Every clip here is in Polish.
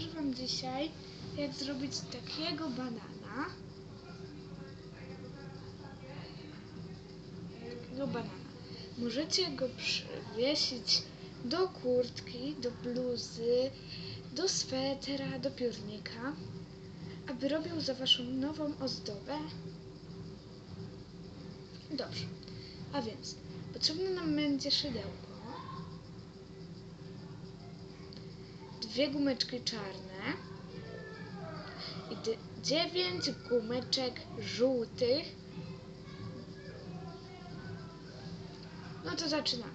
pokażę Wam dzisiaj, jak zrobić takiego banana. Takiego banana. Możecie go przywiesić do kurtki, do bluzy, do swetera, do piórnika, aby robił za Waszą nową ozdobę. Dobrze. A więc potrzebne nam będzie szydełko, dwie gumeczki czarne i dziewięć gumeczek żółtych. No to zaczynamy.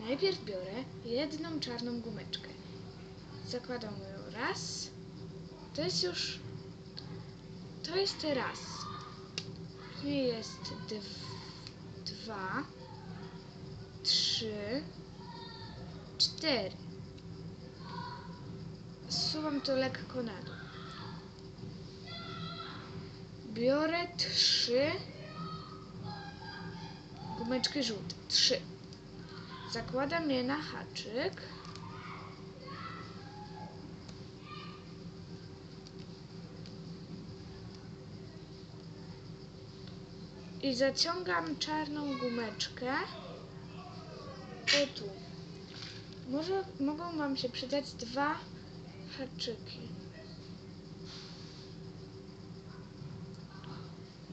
Najpierw biorę jedną czarną gumeczkę. Zakładam ją raz. To jest już. To jest raz. Później jest dw- dwa, trzy, cztery. Zsuwam to lekko na dół. Biorę trzy gumeczki żółte. Trzy. Zakładam je na haczyk. I zaciągam czarną gumeczkę. O tu. Może mogą Wam się przydać dwa haczyki.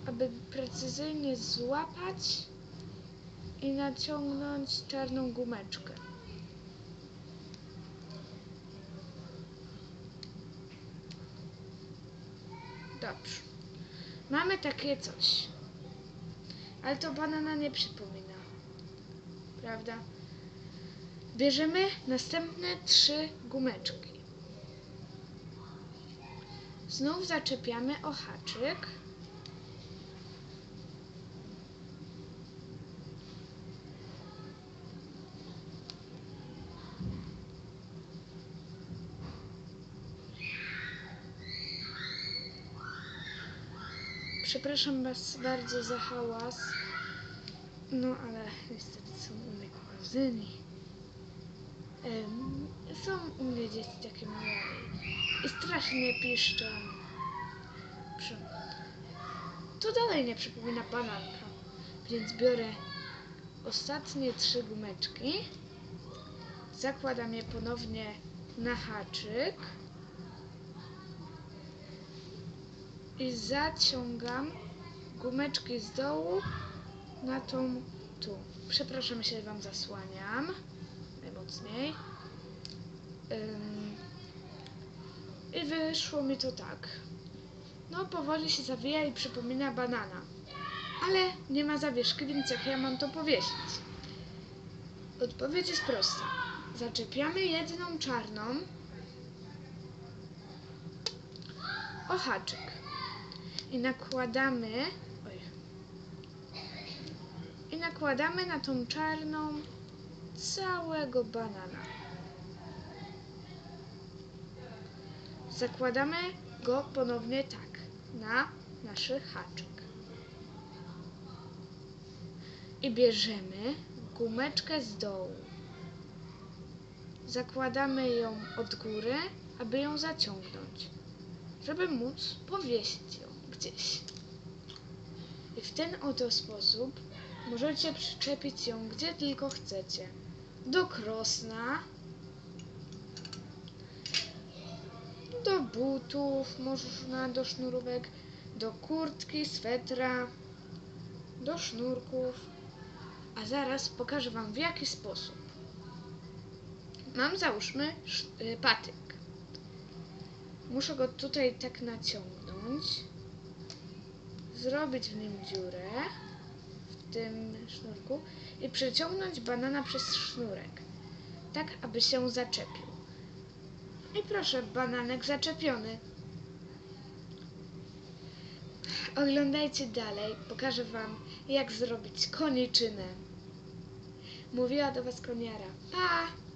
Aby precyzyjnie złapać i naciągnąć czarną gumeczkę. Dobrze. Mamy takie coś. Ale to banana nie przypomina. Prawda? Bierzemy następne trzy gumeczki. Znów zaczepiamy o haczyk. Przepraszam Was bardzo za hałas. No ale niestety są u mnie kuzyni. Em, są u mnie dzieci takie małe i strasznie piszczą. To dalej nie przypomina bananka, więc biorę ostatnie trzy gumeczki, zakładam je ponownie na haczyk i zaciągam gumeczki z dołu na tą tu. Przepraszam, się Wam zasłaniam najmocniej. Ym, I wyszło mi to tak. No, powoli się zawija i przypomina banana. Ale nie ma zawieszki, więc jak ja mam to powiesić? Odpowiedź jest prosta. Zaczepiamy jedną czarną o haczyk i nakładamy oj, i nakładamy na tą czarną całego banana. Zakładamy go ponownie tak na nasz haczyk. I bierzemy gumeczkę z dołu. Zakładamy ją od góry, aby ją zaciągnąć, żeby móc powiesić ją gdzieś. I w ten oto sposób możecie przyczepić ją gdzie tylko chcecie. Do krosna, do butów, można do sznurówek, do kurtki, swetra, do sznurków. A zaraz pokażę Wam w jaki sposób. Mam załóżmy y, patyk. Muszę go tutaj tak naciągnąć, zrobić w nim dziurę w tym sznurku i przeciągnąć banana przez sznurek, tak aby się zaczepił. I proszę, bananek zaczepiony. Oglądajcie dalej, pokażę Wam jak zrobić koniczynę. Mówiła do Was koniara. Pa!